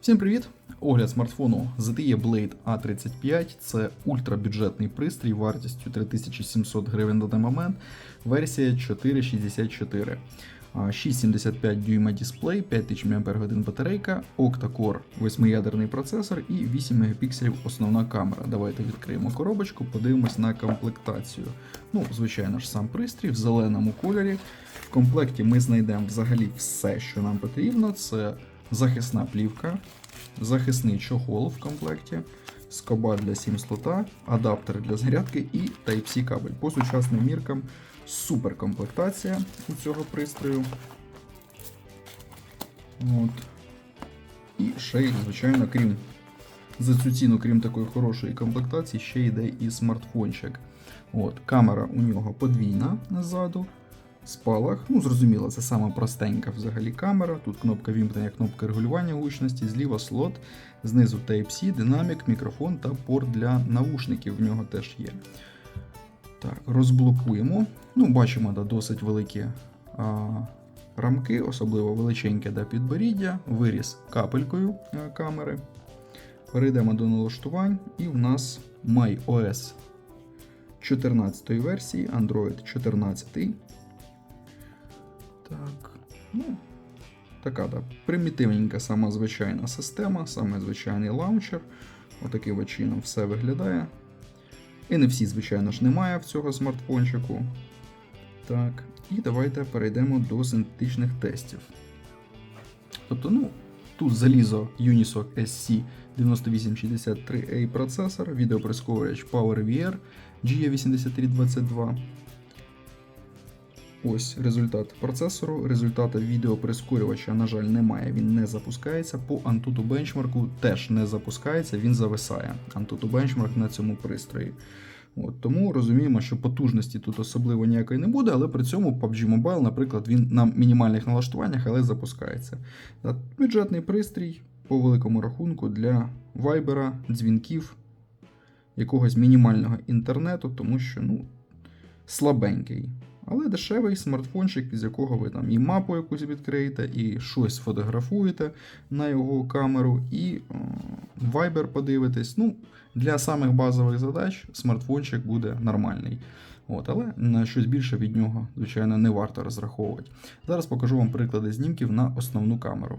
Всім привіт! Огляд смартфону ZTE Blade A35 це ультрабюджетний пристрій вартістю 3700 гривень на даний момент, версія 464. 6,75 дюйма дисплей, 5000 мАч батарейка, octa-core 8-ядерний процесор і 8 мегапікселів основна камера. Давайте відкриємо коробочку, подивимось на комплектацію. Ну, звичайно ж, сам пристрій в зеленому кольорі. В комплекті ми знайдемо взагалі все, що нам потрібно. Це захисна плівка, захисний чохол в комплекті, скоба для сім слота, адаптер для зарядки і Type-C кабель. По сучасним міркам супер комплектація у цього пристрою. От. І ще звичайно, крім за цю ціну, крім такої хорошої комплектації, ще йде і смартфончик. От, камера у нього подвійна назаду. Спалах, ну зрозуміло, це сама простенька взагалі камера. Тут кнопка вімкнення, кнопка регулювання гучності, зліва слот, знизу Type-C, динамік, мікрофон та порт для наушників в нього теж є. Так, розблокуємо. Ну, бачимо, да, досить великі а, рамки, особливо величеньке да, підборіддя, виріз капелькою а, камери. Перейдемо до налаштувань, і в нас MyOS 14 версії, Android 14. Ну, така, да, примітивненька сама звичайна система, саме звичайний лаунчер. Отаким от чином все виглядає. NFC, звичайно ж, немає в цього смартфончику. Так, і давайте перейдемо до синтетичних тестів. Тобто, ну, тут залізо Unisoc SC 9863A процесор, відеоприскорювач PowerVR GE8322. Ось результат процесору. Результата відеоприскорювача, на жаль, немає, він не запускається. По Antutu Benchmark теж не запускається, він зависає. Antutu Benchmark на цьому пристрої. От, тому розуміємо, що потужності тут особливо ніякої не буде, але при цьому PUBG Mobile, наприклад, він на мінімальних налаштуваннях, але запускається. Бюджетний пристрій по великому рахунку для вайбера, дзвінків, якогось мінімального інтернету, тому що ну, слабенький. Але дешевий смартфончик, з якого ви там і мапу якусь відкриєте, і щось фотографуєте на його камеру, і о, Viber подивитесь. Ну, для самих базових задач смартфончик буде нормальний. От, але на щось більше від нього, звичайно, не варто розраховувати. Зараз покажу вам приклади знімків на основну камеру.